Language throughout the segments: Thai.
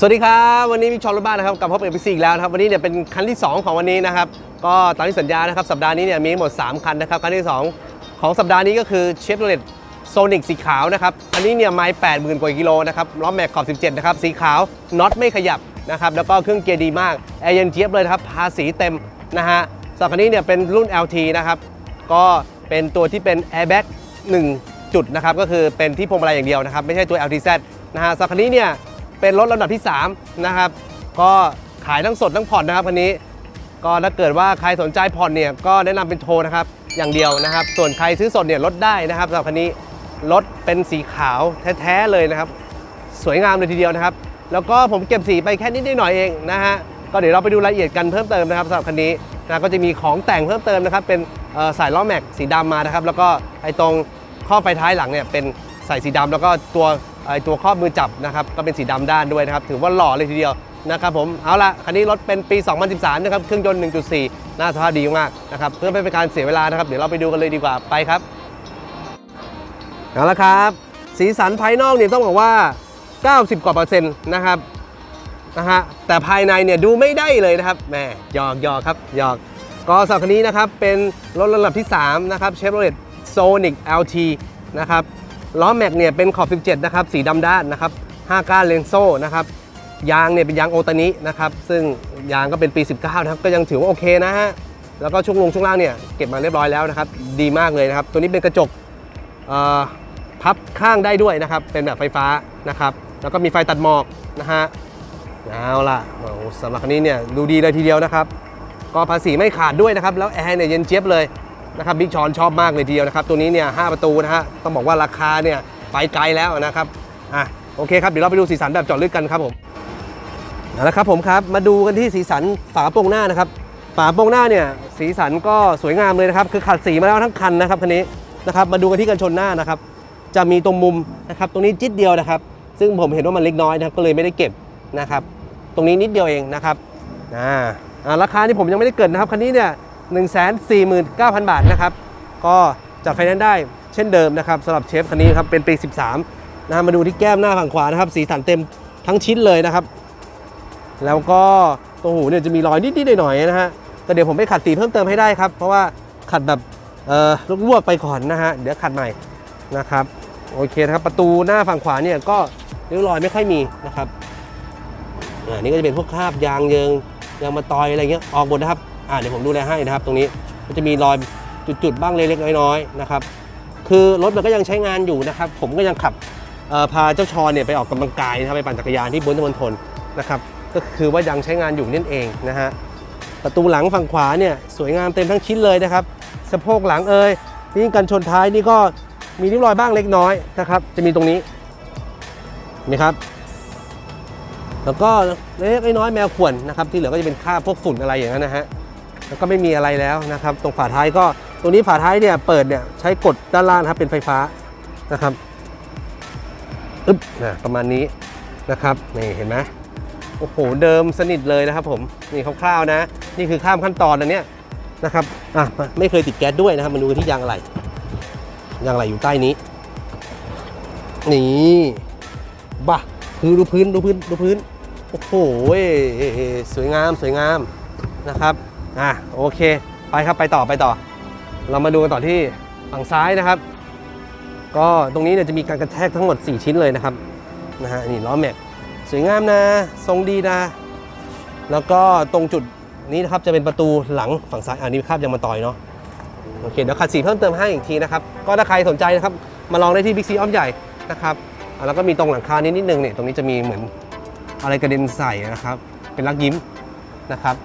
สวัสดีครับวันนี้มีชอนรถบ้านนะครับกับพบเอพีซีอีกแล้วนะครับวันนี้เนี่ยเป็นคันที่ 2 ของวันนี้นะครับก็ตามที่สัญญานะครับสัปดาห์นี้เนี่ยมีทั้งหมด 3 คันนะครับคันที่ 2 ของสัปดาห์นี้ก็คือเชฟโรเลตโซนิกสีขาวนะครับอันนี้เนี่ยไม้8 0,000กว่ากิโลนะครับล้อแม็กขอบ 17 นะครับ สีขาวน็อตไม่ขยับนะครับแล้วก็เครื่องเกียร์ดีมากแอร์เย็นเจี๊ยบเลยนะครับภาษีเต็มนะฮะสำหรับคันนี้เนี่ยเป็นรุ่น LT นะครับก็เป็นตัวที่เป็น Airbag 1จุดนะครับก็คือเป็นที่พวงมาลัยอย่างเดียวนะครับไม่ใช่ตัว LTZ นะฮะสำหรับคันนี้เนี่ย เป็นรถลำดับที่ 3 นะครับ ก็ขายทั้งสดทั้งผ่อนนะครับคันนี้ ก็ถ้าเกิดว่าใครสนใจผ่อนเนี่ยก็แนะนำเป็นโทรนะครับ อย่างเดียวนะครับ ส่วนใครซื้อสดเนี่ยลดได้นะครับสำหรับคันนี้รถเป็นสีขาวแท้ๆเลยนะครับ สวยงามเลยทีเดียวนะครับ แล้วก็ผมเก็บสีไปแค่นิดหน่อยเองนะฮะก็เดี๋ยวเราไปดูรายละเอียดกันเพิ่มเติมนะครับสำหรับคันนี้นะก็จะมีของแต่งเพิ่มเติมนะครับ เป็นสายล้อแม็กสีดำมานะครับ แล้วก็ไอ้ตรงข้อไฟท้ายหลังเนี่ยเป็นใส่สีดำแล้วก็ตัว ไอตัวครอบมือจับนะครับก็เป็นสีดำด้านด้วยนะครับถือว่าหล่อเลยทีเดียวนะครับผมเอาละคันนี้รถเป็นปี 2013 นะครับเครื่องยนต์ 1.4 หน้าสภาพดีมากนะครับเพื่อไม่เป็นการเสียเวลานะครับเดี๋ยวเราไปดูกันเลยดีกว่าไปครับเอาละครับ สีสันภายนอกเนี่ยต้องบอกว่า 90 กว่าเปอร์เซ็นต์นะครับนะฮะแต่ภายในเนี่ยดูไม่ได้เลยนะครับแหมหยอกหยอกครับหยอกก็สำหรับคันนี้นะครับเป็นรถระดับที่ 3 นะครับเชฟโรเลตโซนิก LT นะครับ ล้อแม็กเนี่ยเป็นขอบ 17 นะครับ สีดำด้านนะครับ 5 ก้านเลนโซ่นะครับ ยางเนี่ยเป็นยางโอตานินะครับ ซึ่งยางก็เป็นปี 19 นะครับ ก็ยังถือว่าโอเคนะฮะ แล้วก็ช่วงลงช่วงล่างเนี่ยเก็บมาเรียบร้อยแล้วนะครับ ดีมากเลยนะครับ ตัวนี้เป็นกระจกพับข้างได้ด้วยนะครับ เป็นแบบไฟฟ้านะครับ แล้วก็มีไฟตัดหมอกนะฮะ เอาล่ะสำหรับคันนี้เนี่ยดูดีเลยทีเดียวนะครับ ก็ภาษีไม่ขาดด้วยนะครับ แล้วแอร์เนี่ยเย็นเจี๊ยบเลย นะครับบิ๊กชอนชอบมากเลยทีเดียวนะครับ ตัวนี้เนี่ยหประตูนะฮะต้องบอกว่าราคาเนี่ยไปไกลแล้วนะครับอะโอเคครับเดี๋ยวเราไปดูสีสันแบบจาะลึกกันครับผมเอาละครับผมครับมาดูกันที่สีสันฝากระโปรงหน้านะครับฝากระโปรงหน้าเนี่ยสีสันก็สวยงามเลยนะครับ คือขัดสีมาแล้วทั้งคันนะครับคันนี้นะครับมาดูกันที่กันชนหน้านะครับ จะมีตรงมุมนะครับตรงนี้จิตเดียวนะครับ ซึ่งผมเห็นว่ามันเล็กน้อยนะครับก็เลยไม่ได้เก็บนะครับ ตรงนี้นิดเดียวเองนะครับอ่าราคานี่ผมยังไม่ได้เกิดนะครับคันนี้เนี่ย หนึ่งแสนสี่หมื่นเก้าพันบาทนะครับ ก็จัดไฟแนนซ์ได้เช่นเดิมนะครับสำหรับเชฟคันนี้ครับเป็นปี 13นะฮะมาดูที่แก้มหน้าฝั่งขวานะครับ สีสันเต็มทั้งชิ้นเลยนะครับ แล้วก็ตรงหูเนี่ยจะมีรอยนิดๆหน่อยๆนะฮะแต่เดี๋ยวผมไปขัดสีเพิ่มเติมให้ได้ครับ เพราะว่าขัดแบบเอ่อลวกๆไปก่อนนะฮะเดี๋ยวขัดใหม่นะครับโอเคนะครับประตูหน้าฝั่งขวาเนี่ยก็ริ้วรอยไม่ค่อยมีนะครับอ่านี่ก็จะเป็นพวกคราบยางเยิงยางมาตอยอะไรเงี้ยออกหมดนะครับ อ่าเดี๋ยวผมดูแลให้นะครับ ตรงนี้ก็จะมีรอยจุดๆบ้างเล็กๆน้อยๆนะครับ คือรถมันก็ยังใช้งานอยู่นะครับ ผมก็ยังขับพาเจ้าชอนเนี่ยไปออกกำลังกายนะครับไปปั่นจักรยานที่บนถนนทนนะครับก็คือว่ายังใช้งานอยู่นั่นเองนะฮะประตูหลังฝั่งขวาเนี่ยสวยงามเต็มทั้งชิ้นเลยนะครับสะโพกหลังเอ่ยนี่กันชนท้ายนี่ก็มีริ้วรอยบ้างเล็กน้อยนะครับ จะมีตรงนี้เห็นไหมครับ แล้วก็เล็กๆน้อยๆแมวข่วนนะครับ ที่เหลือก็จะเป็นคราพวกฝุ่นอะไรอย่างนั้นนะฮะ แล้วก็ไม่มีอะไรแล้วนะครับ ตรงฝาท้ายก็ตรงนี้ฝาท้ายเนี่ยเปิดเนี่ยใช้กดด้านล่างครับเป็นไฟฟ้านะครับอึ๊บนะประมาณนี้นะครับนี่เห็นไหมโอ้โหเดิมสนิทเลยนะครับ ผมนี่คร่าวๆนะ นี่คือข้ามขั้นตอนนเนี่ยนะครับอะไม่เคยติดแก๊สด้วยนะครับมาดูกันที่ยางอะไรยางอะไรอยู่ใต้นี้นี่บ้าคือดูพื้นดูพื้นดูพื้นโอ้โหสวยงามสวยงามนะครับ อะโอเค ไปครับไปต่อไปต่อ เรามาดูกันต่อที่ฝั่งซ้ายนะครับ ก็ตรงนี้เนี่ยจะมีการกระแทกทั้งหมด 4 ชิ้นเลยนะครับนะฮะนี่ล้อแม็กสวยงามนะทรงดีนะ แล้วก็ตรงจุดนี้นะครับจะเป็นประตูหลังฝั่งซ้ายอันนี้คาบยังมาต่อยเนาะโอเคเดี๋ยวขัดสีเพิ่มเติมให้อีกทีนะครับ ก็ถ้าใครสนใจนะครับ มาลองได้ที่บิ๊กซีอ้อมใหญ่นะครับอะแล้วก็มีตรงหลังคานิดนิดนึงเนี่ยตรงนี้จะมีเหมือนอะไรกระเด็นใส่นะครับ เป็นรักยิ้มนะครับ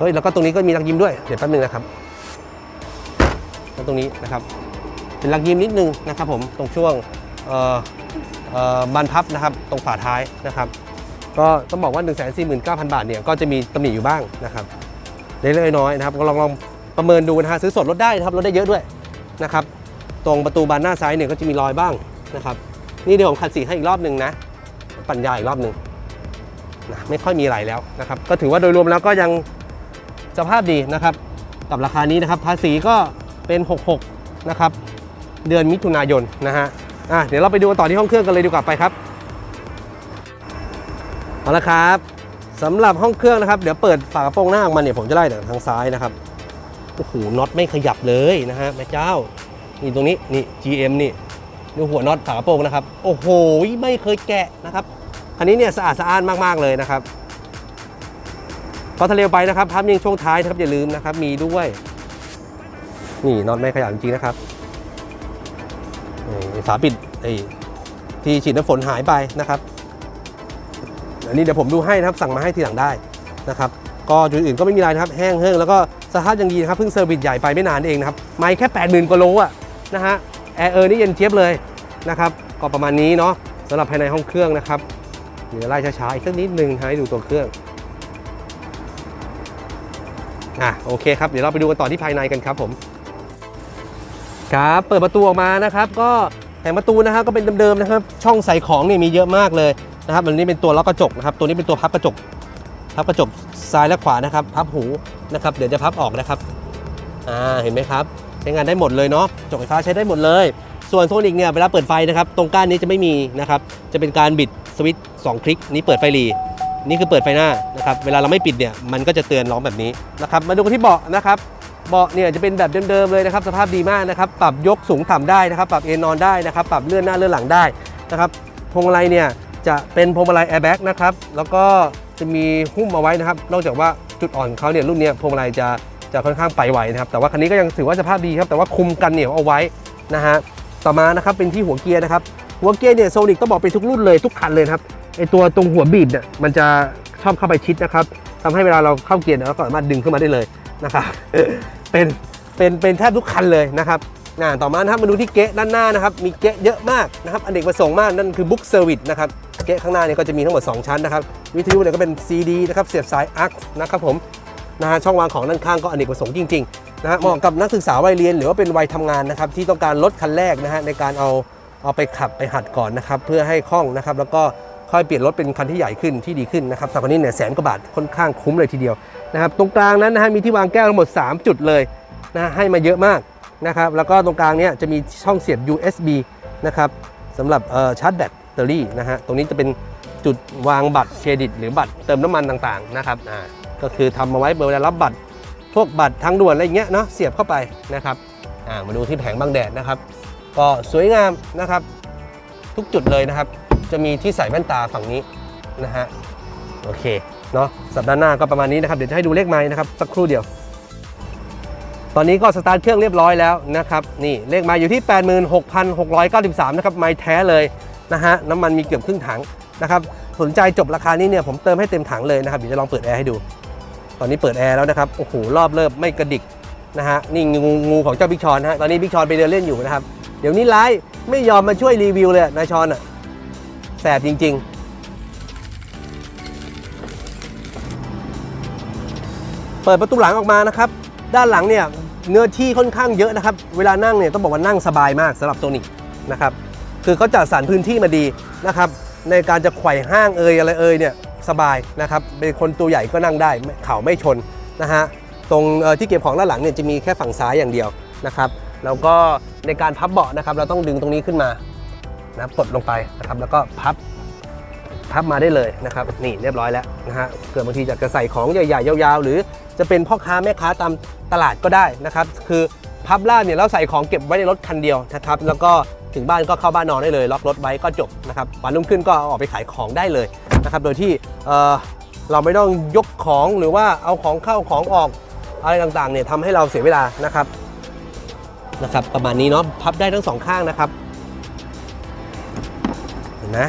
เฮ้ยแล้วก็ตรงนี้ก็มีรักยิ้มด้วย เดี๋ยวแป๊บนึงนะครับแล้วตรงนี้นะครับเป็นรักยิ้มนิดนึงนะครับผมตรงช่วงเอ่อเอ่อบานพับนะครับตรงฝาท้ายนะครับ ก็ต้องบอกว่า 1 4 9 0 0 0 บาทเนี่ยก็จะมีตำหนิอยู่บ้างนะครับเล็กๆน้อยๆนะครับก็ลองลองประเมินดูนะฮะซื้อสดลดได้นะครับลดได้เยอะด้วยนะครับตรงประตูบานหน้าซ้ายเนี่ยก็จะมีรอยบ้างนะครับนี่เดี๋ยวผมขัดสีให้อีกรอบหนึ่งนะปัญญาอีกรอบหนึ่งนะไม่ค่อยมีอะไรแล้วนะครับก็ถือว่าโดยรวมแล้วก็ยัง สภาพดีนะครับ กับราคานี้นะครับ ภาษีก็เป็น 66 นะครับ เดือนมิถุนายนนะฮะอะเดี๋ยวเราไปดูต่อที่ห้องเครื่องกันเลยดีกว่าไปครับเอาละครับสำหรับห้องเครื่องนะครับ เดี๋ยวเปิดฝากระโปรงหน้าออกมาเนี่ยผมจะไล่จากทางซ้ายนะครับโอ้โหน็อตไม่ขยับเลยนะฮะแม่เจ้านี่ตรงนี้นี่ GM นี่ดูหัวน็อตฝากระโปรงนะครับ โอ้โหไม่เคยแกะนะครับคันนี้เนี่ยสะอาดสะอ้านมากๆเลยนะครับ พอทะเลไปนะครับพับยิงช่วงท้ายนะครับอย่าลืมนะครับ มีด้วยนี่น็อตไม่ขยับจริงๆนะครับฝาปิดไอ้ที่ฉีดน้ำฝนหายไปนะครับอันนี้เดี๋ยวผมดูให้นะครับสั่งมาให้ทีหลังได้นะครับก็จุดอื่นก็ไม่มีอะไรนะครับ แห้งเฮิ่งแล้วก็สภาพยังดีนะครับเพิ่งเซอร์วิสใหญ่ไปไม่นานเองนะครับไม่แค่ 80,000กว่าโลอะนะฮะแอร์เออร์นี่เย็นเจี๊ยบเลยนะครับก็ประมาณนี้เนาะสำหรับภายในห้องเครื่องนะครับเดี๋ยวไล่ช้าๆอีกสักนิดนึงให้ดูตัวเครื่อง อะโอเคครับเดี๋ยวเราไปดูกันต่อที่ภายในกันครับผมครับเปิดประตูออกมานะครับ ก็แผงประตูนะครับก็เป็นเดิมๆนะครับ ช่องใส่ของเนี่ยมีเยอะมากเลยนะครับอันนี้เป็นตัวล็อกกระจกนะครับ ตัวนี้เป็นตัวพับกระจกพับกระจกซ้ายและขวานะครับ พับหูนะครับ เดี๋ยวจะพับออกนะครับอ่าเห็นไหมครับ ใช้งานได้หมดเลยเนาะกระจกไฟฟ้าใช้ได้หมดเลย ส่วนโซนิกเนี่ยเวลาเปิดไฟนะครับ ตรงก้านนี้จะไม่มีนะครับ จะเป็นการบิดสวิตช์สองคลิกนี้เปิดไฟหลี นี่คือเปิดไฟหน้านะครับ เวลาเราไม่ปิดเนี่ย มันก็จะเตือนร้องแบบนี้นะครับ มาดูกันที่เบาะนะครับ เบาะเนี่ยจะเป็นแบบเดิมๆเลยนะครับ สภาพดีมากนะครับ ปรับยกสูงต่ำได้นะครับ ปรับเอนนอนได้นะครับ ปรับเลื่อนหน้าเลื่อนหลังได้นะครับพวงมาลัยเนี่ยจะเป็นพวงมาลัยแอร์แบ็กนะครับ แล้วก็จะมีหุ้มเอาไว้นะครับ นอกจากว่าจุดอ่อนเขาเนี่ยรุ่นนี้พวงมาลัยจะจะค่อนข้างไปไหวนะครับ แต่ว่าคันนี้ก็ยังถือว่าสภาพดีครับ แต่ว่าคุมกันเหนียวเอาไว้นะฮะ ต่อมานะครับเป็นที่หัวเกียร์นะครับ หัวเกียร์เนี่ยโซนิกต้องบอกเป็นทุกรุ่นเลยทุกคันเลยนะครับ ไอตัวตรงหัวบีบเนี่ยมันจะชอบเข้าไปชิดนะครับทำให้เวลาเราเข้าเกียร์เราก็สามารถดึงขึ้นมาได้เลยนะครับเป็นเป็นเป็นแทบทุกคันเลยนะครับอ่าต่อมานะครับมาดูที่เก๊ะด้านหน้านะครับ มีเก๊ะเยอะมากนะครับอนเนกประสงค์มากนั่นคือบุ๊กเซอร์วิสนะครับเก๊ะข้างหน้าเนี่ยก็จะมีทั้งหมด 2 ชั้นนะครับ วิทยุเนี่ยก็เป็น CD นะครับเสียบสายอักนะครับผมนะฮะช่องวางของด้านข้างก็อนเนกประสงค์จริงๆนะฮะเหมาะกับนักศึกษาวัยเรียนหรือว่าเป็นวัยทำงานนะครับที่ต้องการลดคันแรกนะฮะในการเอาเอาไปขับไปหัดก่อนนะครับเพื่อให้คล่องนะครับแล้วก็ ค่อยเปลี่ยนรถเป็นคันที่ใหญ่ขึ้นที่ดีขึ้นนะครับสำหรับคันนี้เนี่ยแสนกว่าบาทค่อนข้างคุ้มเลยทีเดียวนะครับตรงกลางนั้นนะฮะมีที่วางแก้วทั้งหมด 3 จุดเลยนะให้มาเยอะมากนะครับแล้วก็ตรงกลางเนี้ยจะมีช่องเสียบ USB นะครับสำหรับชาร์จแบตเตอรี่นะฮะตรงนี้จะเป็นจุดวางบัตรเครดิต หรือบัตรเติมน้ำมันต่างๆนะครับอ่าก็คือทำมาไว้เวลารับบัตรพวกบัตรทางด่วนอะไรอย่างเงี้ยเนาะเสียบเข้าไปนะครับอ่ามาดูที่แผงบังแดดนะครับ ก็สวยงามนะครับ ทุกจุดเลยนะครับ จะมีที่ใส่แว่นตาฝั่งนี้นะฮะโอเคเนาะสัปดาห์หน้าก็ประมาณนี้นะครับเดี๋ยวจะให้ดูเลขไม้นะครับสักครู่เดียว ตอนนี้ก็สตาร์ทเครื่องเรียบร้อยแล้วนะครับนี่เลขไมาอยู่ที่ 86,693นะครับไม้แท้เลยนะฮะน้ำมันมีเกือบครึ่งถังนะครับสนใจจบราคานี้เนี่ยผมเติมให้เต็มถังเลยนะครับเดี๋ยวจะลองเปิดแอร์ให้ดู ตอนนี้เปิดแอร์แล้วนะครับโอ้โหรอบเริ่มไม่กระดิกนะฮะนี่งูงูของเจ้าบิ๊กชอนนะฮะตอนนี้บิ๊กชอนไปเดินเล่นอยู่นะครับเดี๋ยวนี้ไลฟ์ไม่ยอมมาช่วยรีวิวเลยนายชอนอะ แสบจริง ๆเปิดประตูหลังออกมานะครับ ด้านหลังเนี่ยเนื้อที่ค่อนข้างเยอะนะครับ เวลานั่งเนี่ยต้องบอกว่านั่งสบายมากสำหรับโซนิกนะครับ คือเขาจัดสรรพื้นที่มาดีนะครับ ในการจะไขว่ห้างเอยอะไรเอยเนี่ยสบายนะครับ เป็นคนตัวใหญ่ก็นั่งได้เข่าไม่ชนนะฮะ ตรงที่เก็บของด้านหลังเนี่ยจะมีแค่ฝั่งซ้ายอย่างเดียวนะครับ แล้วก็ในการพับเบาะนะครับ เราต้องดึงตรงนี้ขึ้นมา นะปลดลงไปนะครับแล้วก็พับพับมาได้เลยนะครับนี่เรียบร้อยแล้วนะฮะเกิดบางทีอยากจะใส่ของใหญ่ๆยาวๆ หรือจะเป็นพ่อค้าแม่ค้าตามตลาดก็ได้นะครับ คือพับล่าเนี่ยเราใส่ของเก็บไว้ในรถคันเดียวนะครับแล้วก็ถึงบ้านก็เข้าบ้านนอนได้เลย ล็อกรถไว้ก็จบนะครับวันรุ่งขึ้นก็เอาออกไปขายของได้เลยนะครับโดยที่เออเราไม่ต้องยกของหรือว่าเอาของเข้าของออกอะไรต่างๆเนี่ยทำให้เราเสียเวลานะครับนะครับ ประมาณนี้เนาะพับได้ทั้งสองข้างนะครับ นไหม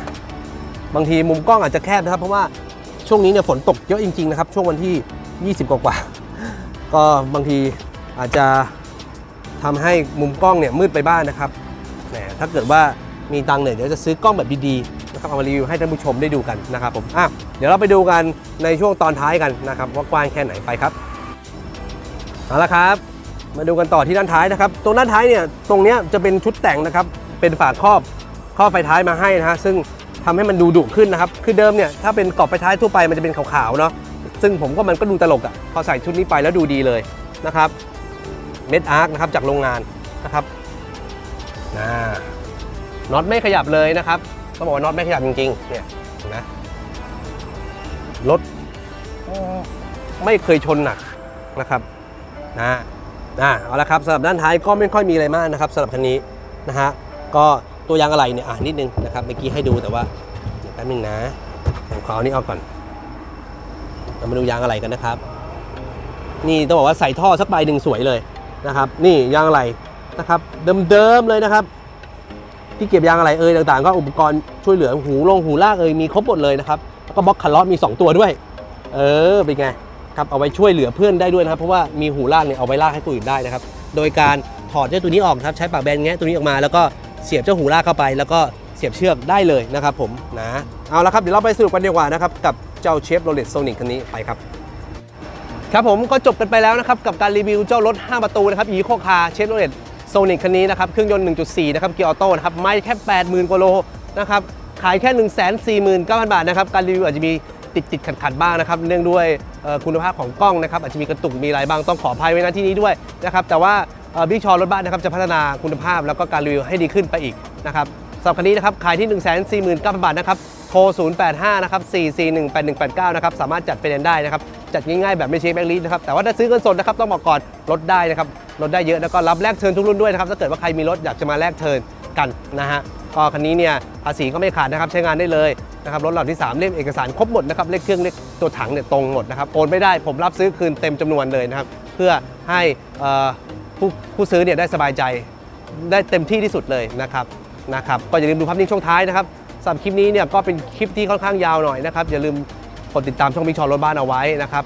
บางทีมุมกล้องอาจจะแคบนะครับ เพราะว่าช่วงนี้เนี่ยฝนตกเยอะจริงๆนะครับ ช่วงวันที่ 20 กว่าๆก็บางทีอาจจะทำให้มุมกล้องเนี่ยมืดไปบ้างนะครับแหมถ้าเกิดว่ามีตังเนี่ยเดี๋ยวจะซื้อกล้องแบบดีๆนะครับเอามารีวิวให้ท่านผู้ชมได้ดูกันนะครับผมอะเดี๋ยวเราไปดูกันในช่วงตอนท้ายกันนะครับว่ากว้างแค่ไหนไปครับเอาละครับ มาดูกันต่อที่ด้านท้ายนะครับ ตรงด้านท้ายเนี่ยตรงเนี้ยจะเป็นชุดแต่งนะครับเป็นฝาครอบ ครอไฟท้ายมาให้นะฮะซึ่งทำให้มันดูดุขึ้นนะครับ คือเดิมเนี่ยถ้าเป็นกรอบไฟท้ายทั่วไปมันจะเป็นขาวๆเนาะซึ่งผมก็มันก็ดูตลกอะ่ะพอใส่ชุดนี้ไปแล้วดูดีเลยนะครับเม็ดอาร์คนะครับจากโรงงานนะครับนะน็อตไม่ขยับเลยนะครับต้องบอกว่าน็อตไม่ขยับจริงๆเนี่ยนไหมรถไม่เคยชนหนักนะครับนะอะเอาละครับสำหรับด้านท้ายก็ไม่ค่อยมีอะไรมากนะครับสำหรับคันนี้นะฮะก็ ตัวยางอะไรเนี่ยอะนิดนึงนะครับเมื่อกี้ให้ดูแต่ว่าเดี๋ยวแป๊บนึงนะผมขอเอานี้ออกก่อนเรามาดูยางอะไรกันนะครับ นี่ต้องบอกว่าใส่ท่อสักใบหนึ่งสวยเลยนะครับ นี่ยางอะไรนะครับ เดิมๆเลยนะครับ ที่เก็บยางอะไรเอ่ยต่างๆ ก็อุปกรณ์ช่วยเหลือหูลงหูลากเอ่ยมีครบหมดเลยนะครับแล้วก็บล็อกคันล้อมี 2 ตัวด้วย เออเป็นไงครับเอาไว้ช่วยเหลือเพื่อนได้ด้วยนะครับ เพราะว่ามีหูลากเนี่ยเอาไว้ลากให้คนอื่นได้นะครับ โดยการถอดเจ้าตัวนี้ออกครับใช้ปากแบนแงะตัวนี้ออกมาแล้วก็ เสียบเจ้าหูลากเข้าไป แล้วก็เสียบเชือกได้เลยนะครับผมนะเอาละครับเดี๋ยวเราไปสรุปกันดีกว่านะครับกับเจ้าเชฟโรเลตโซนิกคันนี้ไปครับครับผมก็จบกันไปแล้วนะครับกับการรีวิวเจ้ารถ 5 ประตูนะครับอีโคคาเชฟโรเลตโซนิกคันนี้นะครับเครื่องยนต์ 1.4 นะครับเกียร์ออโต้นะครับไม่แค่ 80,000กว่าโลนะครับขายแค่ 149,000 บาทนะครับการรีวิวอาจจะมีติดติดขัดขัดบ้างนะครับ เนื่องด้วยคุณภาพของกล้องนะครับ อาจจะมีกระตุกมีอะไรบ้างต้องขออภัยไว้ณที่นี้ด้วยนะครับ แต่ว่า บิ๊กชอรถบ้านนะครับจะพัฒนาคุณภาพแล้วก็การรีวิวให้ดีขึ้นไปอีกนะครับสำหรับคันนี้นะครับขายที่ 149,000 บาทนะครับโทร 085 นะครับ 4418189 นะครับ สามารถจัดไฟแนนซ์ได้นะครับ จัดง่ายๆ แบบไม่เช็คแบงค์ลีสนะครับ แต่ว่าถ้าซื้อเงินสดนะครับ ต้องบอกก่อนลดได้นะครับ ลดได้เยอะ แล้วก็รับแลกเทิร์นทุกรุ่นด้วยนะครับ ถ้าเกิดว่าใครมีรถอยากจะมาแลกเทิร์นกันนะฮะ ก็คันนี้เนี่ยภาษีก็ไม่ขาดนะครับ ใช้งานได้เลยนะครับ รถเหล่าที่ 3 เล่มเอกสารครบหมดนะครับ เลขเครื่องเลขตัวถังเนี่ยตรงหมดนะครับ โอนไม่ได้ ผมรับซื้อคืนเต็มจำนวนเลยนะครับ เพื่อให้ ผู้ผู้ซื้อเนี่ยได้สบายใจได้เต็มที่ที่สุดเลยนะครับนะครับก็อย่าลืมดูภาพนิ่งช่วงท้ายนะครับสำหรับคลิปนี้เนี่ยก็เป็นคลิปที่ค่อนข้างยาวหน่อยนะครับอย่าลืมกดติดตามช่องบิ๊กชอรถบ้านเอาไว้นะครับ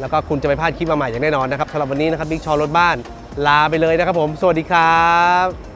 แล้วก็คุณจะไม่พลาดคลิปมาใหม่อย่างแน่นอนนะครับสำหรับวันนี้นะครับบิ๊กชอรถบ้านลาไปเลยนะครับผม สวัสดีครับ